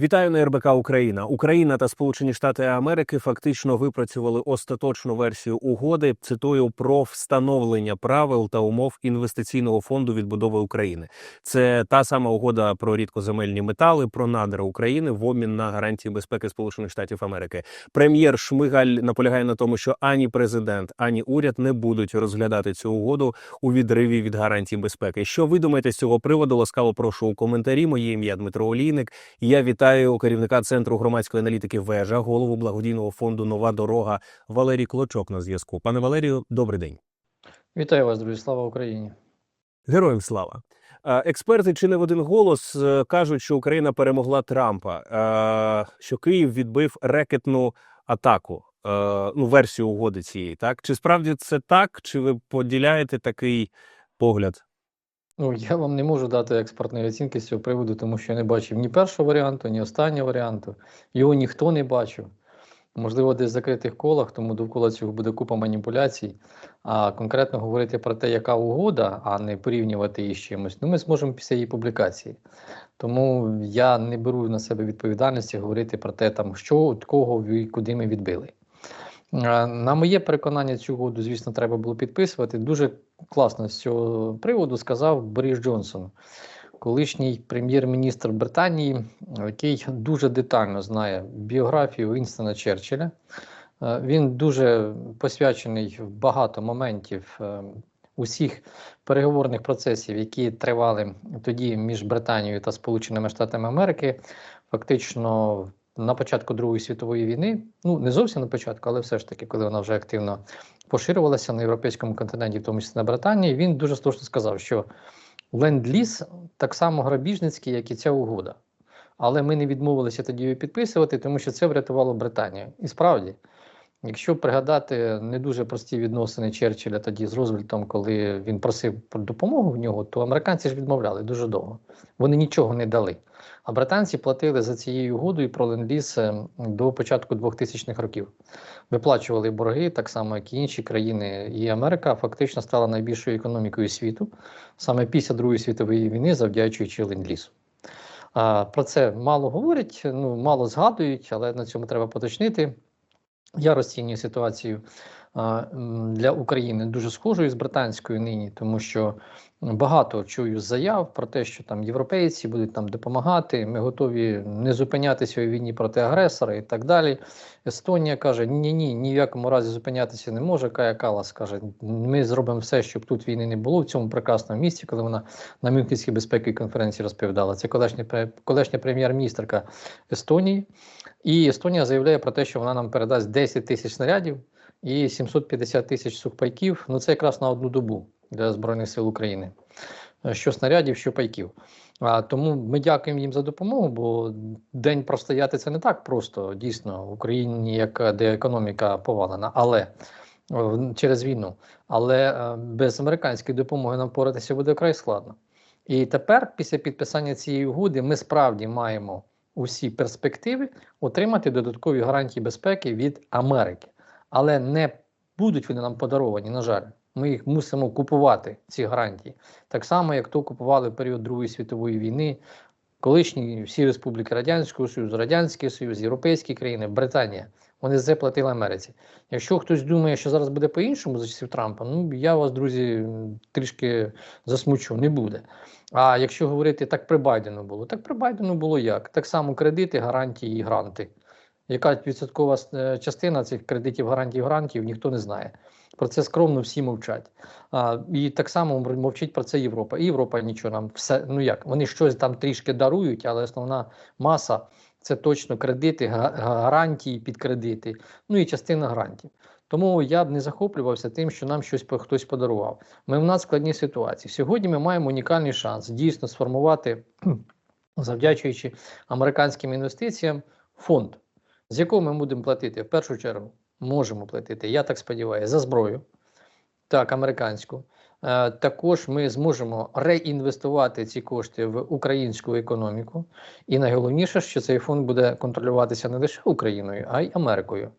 Вітаю на РБК Україна. Україна та Сполучені Штати Америки фактично випрацювали остаточну версію угоди. Цитую про встановлення правил та умов інвестиційного фонду відбудови України. Це та сама угода про рідкоземельні метали, про надра України в обмін на гарантії безпеки Сполучених Штатів Америки. Прем'єр Шмигаль наполягає на тому, що ані президент, ані уряд не будуть розглядати цю угоду у відриві від гарантій безпеки. Що ви думаєте з цього приводу? Ласкаво прошу у коментарі. Моє ім'я Дмитро Олійник. Я вітаю керівника центру громадської аналітики Вежа, голову благодійного фонду Нова дорога Валерій Клочок на зв'язку. Пане Валерію, добрий день. Вітаю вас, друзі. Слава Україні. Героям слава. Експерти чи не в один голос е, кажуть, що Україна перемогла Трампа, що Київ відбив рекетну атаку. е, Ну, версію угоди цієї, так чи справді це так? Чи ви поділяєте такий погляд? Ну, я вам не можу дати експертної оцінки з цього приводу, тому що я не бачив ні першого варіанту, ні останнього варіанту. Його ніхто не бачив. Можливо, десь в закритих колах, тому довкола цього буде купа маніпуляцій. А конкретно говорити про те, яка угода, а не порівнювати її з чимось, ну ми зможемо після її публікації. Тому я не беру на себе відповідальності говорити про те, там, що, кого і куди ми відбили. Е, На моє переконання, цю угоду, звісно, треба було підписувати. Дуже класно з цього приводу сказав Борис Джонсон, колишній прем'єр-міністр Британії, який дуже детально знає біографію Вінстона Черчилля. Е, Він дуже посвячений в багато моментів е, усіх переговорних процесів, які тривали тоді між Британією та Сполученими Штатами Америки. Фактично на початку Другої світової війни, ну не зовсім на початку, але все ж таки, коли вона вже активно поширювалася на європейському континенті, в тому числі на Британії, він дуже слушно сказав, що ленд-ліз так само грабіжницький, як і ця угода. Але ми не відмовилися тоді її підписувати, тому що це врятувало Британію. І справді, якщо пригадати не дуже прості відносини Черчилля тоді з Рузвельтом, коли він просив про допомогу в нього, то американці ж відмовляли дуже довго. Вони нічого не дали. А британці платили за цією угодою про ленд-ліз е, до початку 2000-х років. Виплачували борги, так само, як і інші країни. І Америка фактично стала найбільшою економікою світу саме після Другої світової війни, завдячуючи ленд-лізу. Про це мало говорять, ну мало згадують, але на цьому треба поточнити. Я розцінюю ситуацію для України дуже схожою з британською нині, тому що багато чую заяв про те, що там європейці будуть нам допомагати. Ми готові не зупинятися у війні проти агресора і так далі. Естонія каже: ні, ні, ні в якому разі зупинятися не може. Кая Калас каже: ми зробимо все, щоб тут війни не було в цьому прекрасному місці, коли вона на Мюнхенській безпековій конференції розповідала. Це колишня, колишня прем'єр-міністрка Естонії. І Естонія заявляє про те, що вона нам передасть 10 тисяч снарядів і 750 тисяч сухпайків. Ну це якраз на одну добу для Збройних сил України. Е, Що снарядів, що пайків. А, тому ми дякуємо їм за допомогу, бо день простояти це не так просто дійсно в Україні, як де економіка повалена, але е, через війну. Але е, без американської допомоги нам поратися буде вкрай складно. І тепер, після підписання цієї угоди, ми справді маємо усі перспективи отримати додаткові гарантії безпеки від Америки. Але не будуть вони нам подаровані, на жаль. Ми їх мусимо купувати, ці гарантії. Так само, як то купували в період Другої світової війни, колишні всі республіки Радянського Союзу, Радянський Союз, європейські країни, Британія. Вони це платили Америці. Якщо хтось думає, що зараз буде по-іншому за часів Трампа, ну я вас, друзі, трішки засмучу, не буде. А якщо говорити так при Байдену було, так при Байдену було як? Так само кредити, гарантії і гранти. Яка відсоткова е, частина цих кредитів, гарантій, грантів, ніхто не знає. Про це скромно всі мовчать. А, і так само мовчить про це Європа. І Європа нічого нам все. Ну як вони щось там трішки дарують, але основна маса це точно кредити, гарантії під кредити, ну і частина грантів. Тому я б не захоплювався тим, що нам щось хтось подарував. Ми в нас складні ситуації. Сьогодні ми маємо унікальний шанс дійсно сформувати, завдячуючи американським інвестиціям, фонд, з якого ми будемо платити в першу чергу. Можемо платити, я так сподіваюся, за зброю, так, американську. Е, також ми зможемо реінвестувати ці кошти в українську економіку. І найголовніше, що цей фонд буде контролюватися не лише Україною, а й Америкою.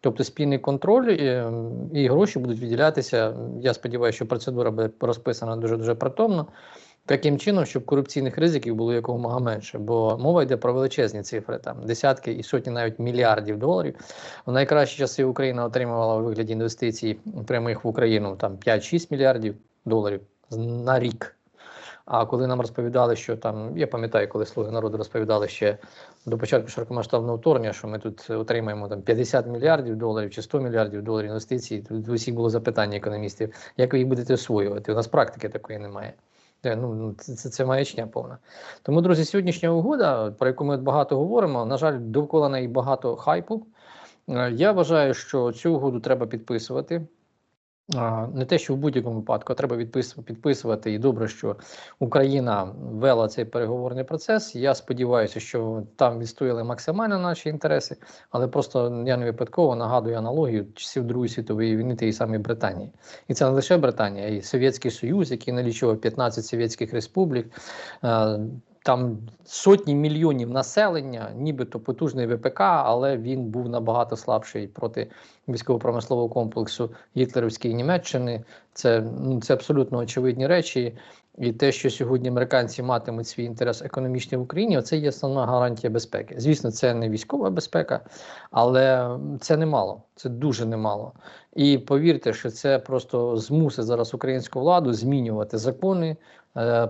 Тобто спільний контроль е, і гроші будуть виділятися. Я сподіваюся, що процедура буде розписана дуже дуже притомно. Таким чином, щоб корупційних ризиків було якомога менше, бо мова йде про величезні цифри, там десятки і сотні навіть мільярдів доларів. В найкращі часи Україна отримувала у вигляді інвестицій прямих в Україну там 5-6 мільярдів доларів на рік. А коли нам розповідали, що там, я пам'ятаю, коли слуги народу розповідали ще до початку широкомасштабного вторгнення, що ми тут отримаємо там 50 мільярдів доларів чи 100 мільярдів доларів інвестицій, тут у всіх було запитання економістів, як ви їх будете освоювати? У нас практики такої немає. Е, Ну, ну, це, це, це маячня повна. Тому, друзі, сьогоднішня угода, про яку ми багато говоримо, на жаль, довкола неї багато хайпу. Е, Я вважаю, що цю угоду треба підписувати. Не те, що в будь-якому випадку, треба підписувати. І добре, що Україна вела цей переговорний процес. Я сподіваюся, що там відстояли максимально наші інтереси, але просто я не випадково нагадую аналогію часів Другої світової війни тієї самої Британії. І це не лише Британія, а й Совєтський Союз, який налічував 15 совєтських республік. Там сотні мільйонів населення, нібито потужний ВПК, але він був набагато слабший проти військово-промислового комплексу гітлерівської Німеччини. Це, ну, це абсолютно очевидні речі. І те, що сьогодні американці матимуть свій інтерес економічний в Україні, це є основна гарантія безпеки. Звісно, це не військова безпека, але це немало, це дуже немало. І повірте, що це просто змусить зараз українську владу змінювати закони,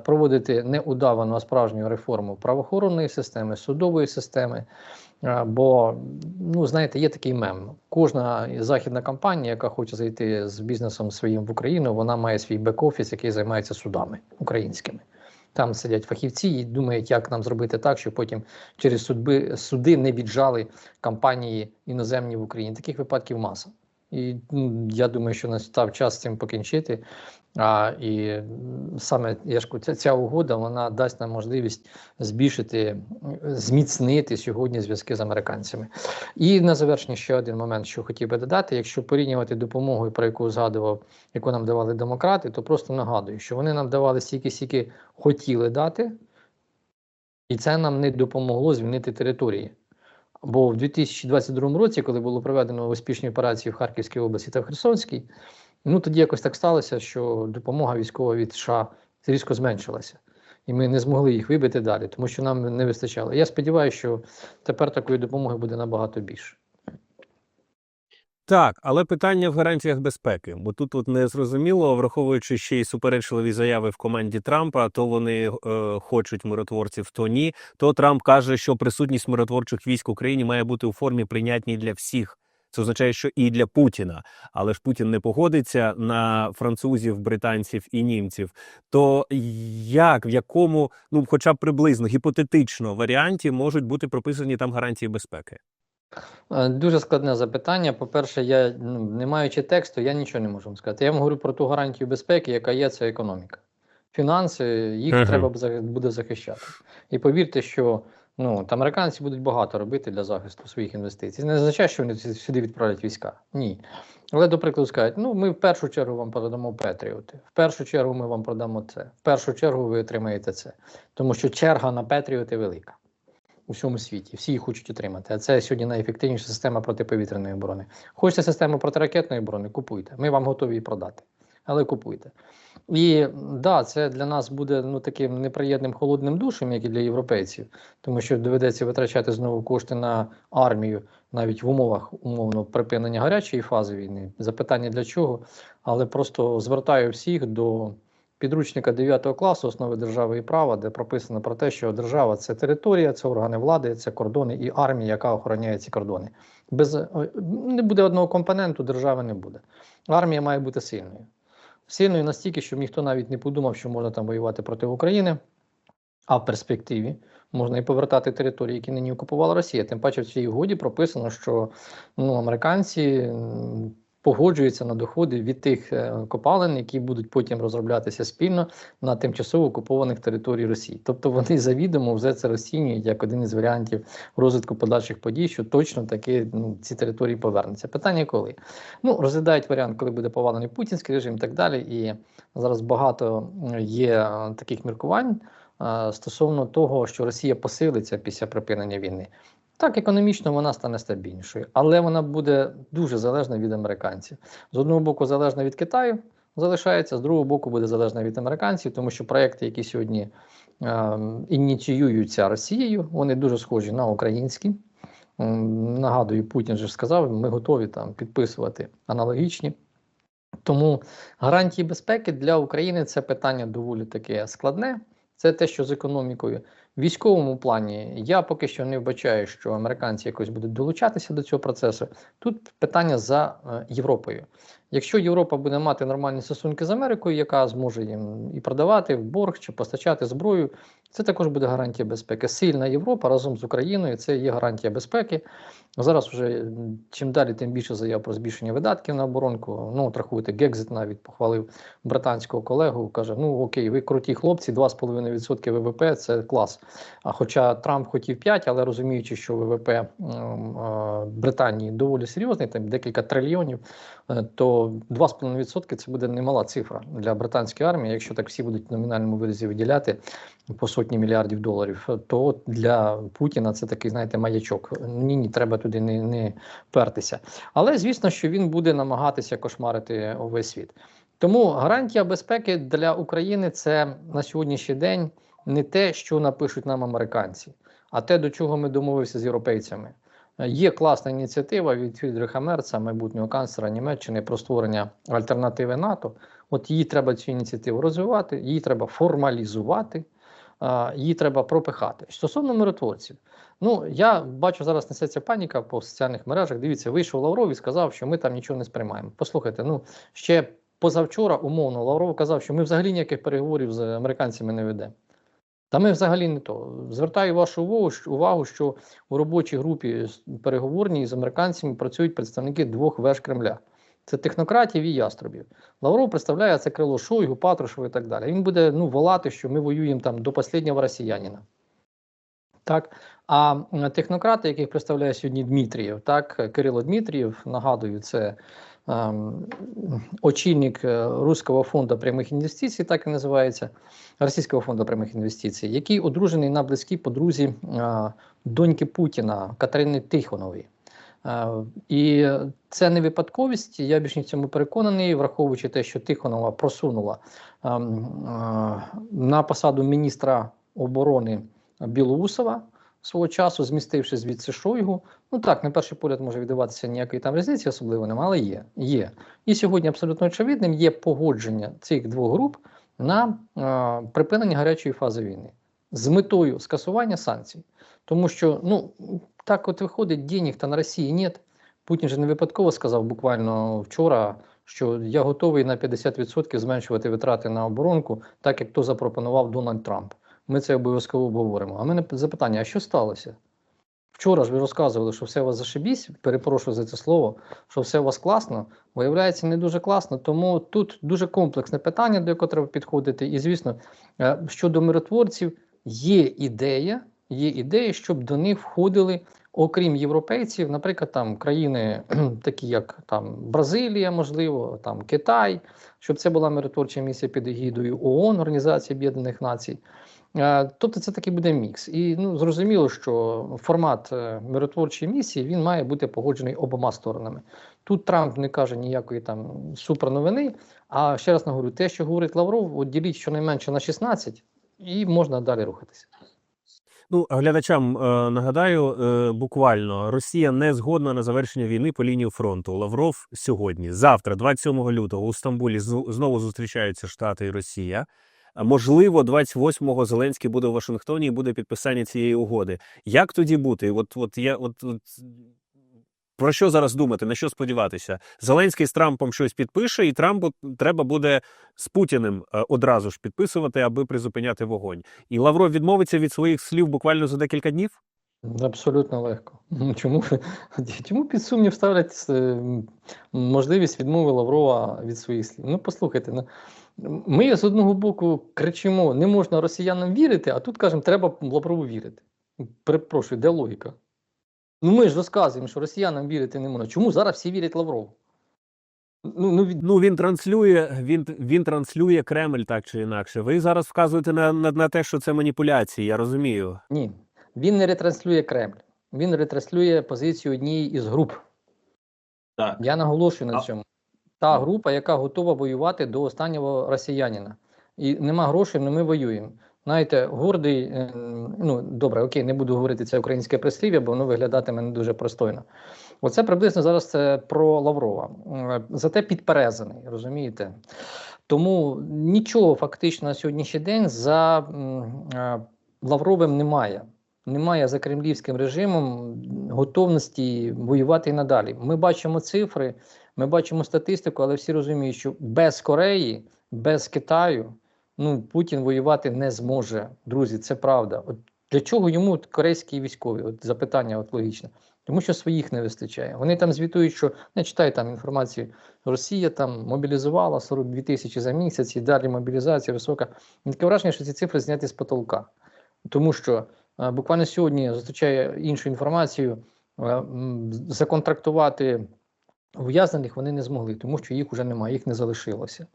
проводити не удавану, а справжню реформу правоохоронної системи, судової системи. Е, Бо, ну знаєте, є такий мем. Кожна західна компанія, яка хоче зайти з бізнесом своїм в Україну, вона має свій бек-офіс, який займається судами українськими. Там сидять фахівці і думають, як нам зробити так, щоб потім через судби, суди не віджали компанії іноземні в Україні. Таких випадків маса. І ну, я думаю, що настав час цим покінчити. А, і саме я ж ця, ця угода вона дасть нам можливість збільшити, зміцнити сьогодні зв'язки з американцями. І на завершення ще один момент, що хотів би додати: якщо порівнювати допомогу, про яку згадував, яку нам давали демократи, то просто нагадую, що вони нам давали стільки, стільки хотіли дати, і це нам не допомогло звільнити території. Бо в 2022 році, коли було проведено успішні операції в Харківській області та в Херсонській, ну тоді якось так сталося, що допомога військова від США різко зменшилася. І ми не змогли їх вибити далі, тому що нам не вистачало. Я сподіваюся, що тепер такої допомоги буде набагато більше. Так, але питання в гарантіях безпеки, бо тут от не зрозуміло, враховуючи ще й суперечливі заяви в команді Трампа, то вони е, хочуть миротворців, то ні. То Трамп каже, що присутність миротворчих військ в Україні має бути у формі прийнятній для всіх. Це означає, що і для Путіна, але ж Путін не погодиться на французів, британців і німців. То як в якому, ну хоча б приблизно гіпотетично варіанті можуть бути прописані там гарантії безпеки? Е, Дуже складне запитання. По-перше, я ну, не маючи тексту, я нічого не можу вам сказати. Я вам говорю про ту гарантію безпеки, яка є, це економіка. Фінанси їх Мгм. треба б за- буде захищати. І повірте, що ну, американці будуть багато робити для захисту своїх інвестицій. Не означає, що вони сюди відправлять війська. Ні. Але, до прикладу, скажуть, ну ми в першу чергу вам продамо Петріоти, в першу чергу ми вам продамо це, в першу чергу ви отримаєте це. Тому що черга на Петріоти велика у всьому світі. Всі їх хочуть отримати. А це сьогодні найефективніша система протиповітряної оборони. Хочете систему протиракетної оборони? Купуйте. Ми вам готові її продати. Але купуйте. І да, це для нас буде ну таким неприємним холодним душем, як і для європейців, тому що доведеться витрачати знову кошти на армію, навіть в умовах умовно припинення гарячої фази війни. Запитання для чого? Але просто звертаю всіх до підручника 9 класу основи держави і права, де прописано про те, що держава це територія, це органи влади, це кордони і армія, яка охороняє ці кордони. Без е, не буде одного компоненту, держави не буде. Армія має бути сильною. Сильною настільки, щоб ніхто навіть не подумав, що можна там воювати проти України. А в перспективі можна і повертати території, які нині окупувала Росія. Тим паче в цій угоді прописано, що ну, американці погоджуються на доходи від тих е, копалин, які будуть потім розроблятися спільно на тимчасово окупованих територій Росії. Тобто вони завідомо вже це розцінюють як один із варіантів розвитку подальших подій, що точно таки ну, ці території повернуться. Питання коли? Ну, розглядають варіант, коли буде повалений путінський режим і так далі. І зараз багато є е, таких міркувань е, стосовно того, що Росія посилиться після припинення війни. Так, економічно вона стане стабільнішою, але вона буде дуже залежна від американців. З одного боку, залежна від Китаю, залишається, з другого боку буде залежна від американців, тому що проекти, які сьогодні е, ініціюються Росією, вони дуже схожі на українські. Нагадую, Путін же сказав, ми готові там підписувати аналогічні. Тому гарантії безпеки для України це питання доволі таке складне. Це те, що з економікою. Військовому плані я поки що не вбачаю, що американці якось будуть долучатися до цього процесу. Тут питання за е, Європою. Якщо Європа буде мати нормальні стосунки з Америкою, яка зможе їм і продавати в борг чи постачати зброю, це також буде гарантія безпеки. Сильна Європа разом з Україною це є гарантія безпеки. Зараз вже чим далі, тим більше заяв про збільшення видатків на оборонку. Ну, от рахуйте, Гекзит навіть похвалив британського колегу. каже: ну окей, ви круті хлопці, 2,5% ВВП це клас. А хоча Трамп хотів 5, але розуміючи, що ВВП Британії доволі серйозний, там декілька трильйонів, е, то 2,5% це буде немала цифра для британської армії. Якщо так всі будуть в номінальному виразі виділяти по сотні мільярдів доларів, то для Путіна це такий, знаєте, маячок. Ні, ні, треба туди не, не пертися. Але звісно, що він буде намагатися кошмарити увесь світ. Тому гарантія безпеки для України це на сьогоднішній день не те, що напишуть нам американці, а те, до чого ми домовилися з європейцями. Є класна ініціатива від Фрідріха Мерца, майбутнього канцлера Німеччини, про створення альтернативи НАТО. От її треба цю ініціативу розвивати, її треба формалізувати, її треба пропихати. Стосовно миротворців, ну я бачу зараз несеться паніка по соціальних мережах. Дивіться, вийшов Лавров і сказав, що ми там нічого не сприймаємо. Послухайте, ну ще позавчора, умовно, Лавров казав, що ми взагалі ніяких переговорів з американцями не ведемо. Та ми взагалі не то. Звертаю вашу увагу, увагу, що у робочій групі переговорній з американцями працюють представники двох веж Кремля. Це технократів і яструбів. Лавров представляє це крило Шойгу, Патрушева і так далі. Він буде ну, волати, що ми воюємо там до останнього росіянина. Так, а технократи, яких представляє сьогодні Дмитрієв, так, Кирило Дмитрієв, нагадую, це очільник е, Руського фонду прямих інвестицій, так і називається, Російського фонду прямих інвестицій, який одружений на близькій подрузі доньки Путіна Катерини Тихонової. І це не випадковість. Я більш ні цьому переконаний, враховуючи те, що Тихонова просунула на посаду міністра оборони Білоусова свого часу, змістивши звідси Шойгу. Ну так, на перший погляд може віддаватися ніякої там різниці, особливо немає, але є. є. І сьогодні абсолютно очевидним є погодження цих двох груп на е, припинення гарячої фази війни з метою скасування санкцій. Тому що ну так от виходить, денег та на Росії нет. Путін же не випадково сказав буквально вчора, що я готовий на 50% зменшувати витрати на оборонку, так як то запропонував Дональд Трамп. Ми це обов'язково обговоримо. А мене запитання: а що сталося? Вчора ж ви розказували, що все у вас зашибісь, перепрошую за це слово, що все у вас класно. Виявляється, не дуже класно. Тому тут дуже комплексне питання, до якого треба підходити. І, звісно, е, щодо миротворців, є ідея, є ідея, щоб до них входили, окрім європейців, наприклад, там країни, такі як там Бразилія, можливо, там Китай, щоб це була миротворча місія під егідою ООН, Організації Об'єднаних Націй. Е, Тобто це такий буде мікс. І ну, зрозуміло, що формат е, миротворчої місії він має бути погоджений обома сторонами. Тут Трамп не каже ніякої там суперновини. А ще раз наговорю, те, що говорить Лавров, от діліть щонайменше на 16, і можна далі рухатися. Ну, глядачам е, нагадаю, буквально Росія не згодна на завершення війни по лінії фронту. Лавров сьогодні, завтра, 27 лютого, у Стамбулі знову зустрічаються Штати і Росія. Можливо, 28-го Зеленський буде у Вашингтоні і буде підписання цієї угоди. Як тоді бути? От, от я от, от про що зараз думати? На що сподіватися? Зеленський з Трампом щось підпише, і Трампу треба буде з Путіним е, одразу ж підписувати, аби призупиняти вогонь. І Лавров відмовиться від своїх слів буквально за декілька днів. Абсолютно легко. Ну, Чому, чому під сумнів ставлять е, можливість відмови Лаврова від своїх слів? Ну, послухайте, ну, ми з одного боку кричимо, не можна росіянам вірити, а тут кажемо, треба Лаврову вірити. Перепрошую, де логіка? Ну ми ж розказуємо, що росіянам вірити не можна. Чому зараз всі вірять Лаврову? Ну, ну, від- Ну він транслює, він, він транслює Кремль так чи інакше. Ви зараз вказуєте на, на, на те, що це маніпуляції. Я розумію. Ні, він не ретранслює Кремль. Він ретранслює позицію однієї із груп. Так. Я наголошую на А- цьому. Та група, яка готова воювати до останнього росіянина. І нема грошей, але ми воюємо. Знаєте, гордий, е, ну добре, окей, не буду говорити це українське прислів'я, бо воно виглядатиме не дуже пристойно. Оце приблизно зараз це про Лаврова. Зате підперезаний, розумієте? Тому нічого фактично на сьогоднішній день за е, Лавровим немає. Немає за кремлівським режимом готовності воювати і надалі. Ми бачимо цифри, ми бачимо статистику, але всі розуміють, що без Кореї, без Китаю ну, Путін воювати не зможе. Друзі, це правда. От для чого йому корейські військові? От запитання от логічне. Тому що своїх не вистачає. Вони там звітують, що не читаю там інформацію. Росія там мобілізувала 42 тисячі за місяць і далі мобілізація висока. Таке враження, що ці цифри зняті з потолка. Тому що е, буквально сьогодні зустрічаю іншу інформацію. е, м, Законтрактувати ув'язнених вони не змогли, тому що їх вже немає, їх не залишилося.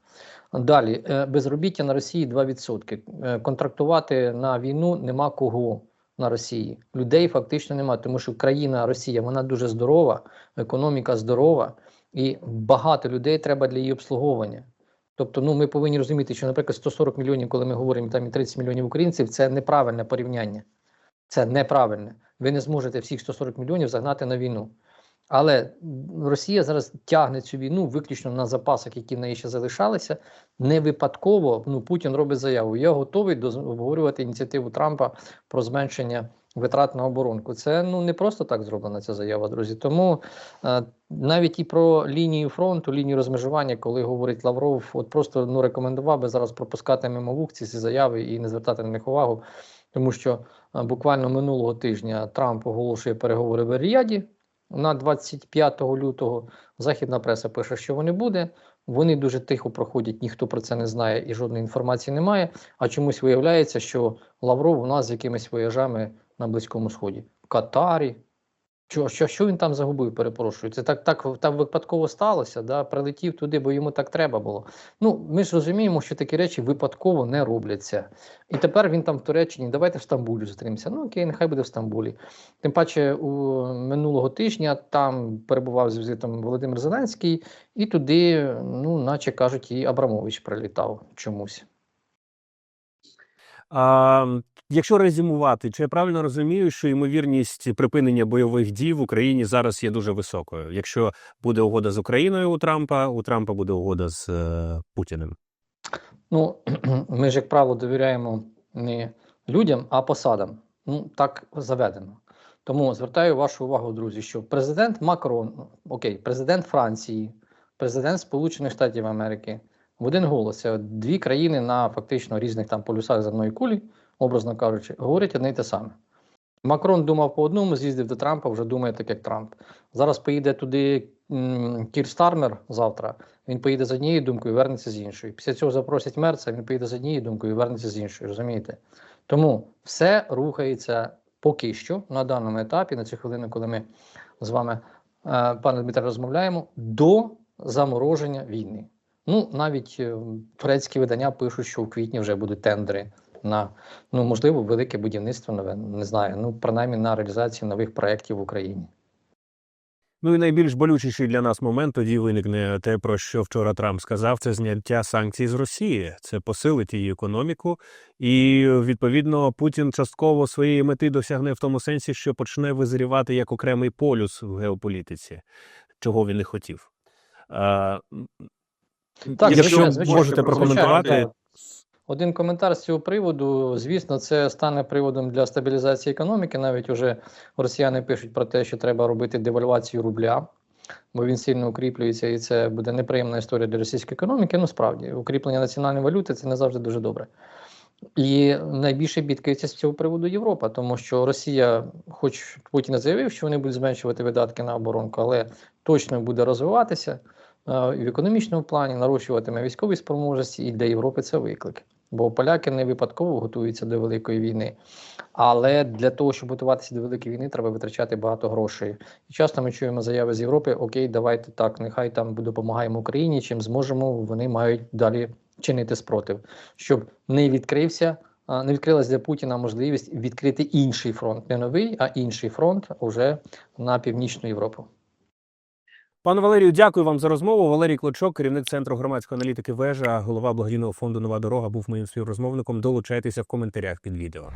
Далі, е, безробіття на Росії 2%. Е, Контрактувати на війну нема кого на Росії. Людей фактично немає, тому що країна Росія вона дуже здорова, економіка здорова, і багато людей треба для її обслуговування. Тобто, ну ми повинні розуміти, що, наприклад, 140 мільйонів, коли ми говоримо там і 30 мільйонів українців, це неправильне порівняння. Це неправильне. Ви не зможете всіх 140 мільйонів загнати на війну. Але Росія зараз тягне цю війну виключно на запасах, які в неї ще залишалися. Не випадково ну, Путін робить заяву. Я готовий доз- обговорювати ініціативу Трампа про зменшення витрат на оборонку. Це ну не просто так зроблена ця заява, друзі. Тому е, навіть і про лінію фронту, лінію розмежування, коли говорить Лавров, от просто ну рекомендував би зараз пропускати мимо ці заяви і не звертати на них увагу, тому що е, буквально минулого тижня Трамп оголошує переговори в Ріаді на 25 лютого. Західна преса пише, що вони буде. Вони дуже тихо проходять, ніхто про це не знає і жодної інформації немає. А чомусь виявляється, що Лавров у нас з якимись вояжами на Близькому Сході, в Катарі. Що, що, що він там загубив, перепрошую? Це так, так там випадково сталося, да? прилетів туди, бо йому так треба було. Ну, ми ж розуміємо, що такі речі випадково не робляться. І тепер він там в Туреччині, давайте в Стамбулі зустрінемося. Ну окей, нехай буде в Стамбулі. Тим паче, у минулого тижня там перебував з візитом Володимир Зеленський, і туди, ну, наче кажуть, і Абрамович прилітав чомусь. А, якщо резюмувати, чи я правильно розумію, що ймовірність припинення бойових дій в Україні зараз є дуже високою? Якщо буде угода з Україною у Трампа, у Трампа буде угода з е, Путіним. Ну, ми ж, як правило, довіряємо не людям, а посадам. Ну, так заведено. Тому звертаю вашу увагу, друзі, що президент Макрон, окей, президент Франції, президент Сполучених Штатів Америки в один голос, дві країни на фактично різних там полюсах земної кулі, образно кажучи, говорять одне й те саме. Макрон думав по одному, з'їздив до Трампа, вже думає так, як Трамп. Зараз поїде туди Кір Стармер завтра. Він поїде з однією думкою, вернеться з іншою. Після цього запросять мерца, він поїде з однією думкою, вернеться з іншою. Розумієте? Тому все рухається поки що на даному етапі, на цю хвилину, коли ми з вами, е, пане Дмитре, розмовляємо, до замороження війни. Ну, навіть е, турецькі видання пишуть, що в квітні вже будуть тендери на ну можливо велике будівництво нове. Не знаю. Ну принаймні на реалізацію нових проєктів в Україні. Ну і найбільш болючіший для нас момент тоді виникне те, про що вчора Трамп сказав, це зняття санкцій з Росії. Це посилить її економіку, і відповідно Путін частково своєї мети досягне в тому сенсі, що почне визрівати як окремий полюс в геополітиці, чого він не хотів. А, м, якщо звичайно, звичайно, можете прокоментувати, звичайно. Один коментар з цього приводу. Звісно, це стане приводом для стабілізації економіки. Навіть уже росіяни пишуть про те, що треба робити девальвацію рубля, бо він сильно укріплюється, і це буде неприємна історія для російської економіки. Ну, справді, укріплення національної валюти це не завжди дуже добре. І найбільше бідкається з цього приводу Європа, тому що Росія, хоч Путін заявив, що вони будуть зменшувати видатки на оборонку, але точно буде розвиватися е, в економічному плані, нарощуватиме військові спроможності, і для Європи це виклик. Бо поляки не випадково готуються до великої війни. Але для того, щоб готуватися до великої війни, треба витрачати багато грошей. І часто ми чуємо заяви з Європи: Окей, давайте так, нехай там допомагаємо Україні, чим зможемо, вони мають далі чинити спротив, щоб не відкрився. Не відкрилась для Путіна можливість відкрити інший фронт, не новий, а інший фронт уже на північну Європу. Пане Валерію, дякую вам за розмову. Валерій Клочок, керівник центру громадської аналітики вежа, голова благодійного фонду Нова дорога, був моїм співрозмовником. Долучайтеся в коментарях під відео.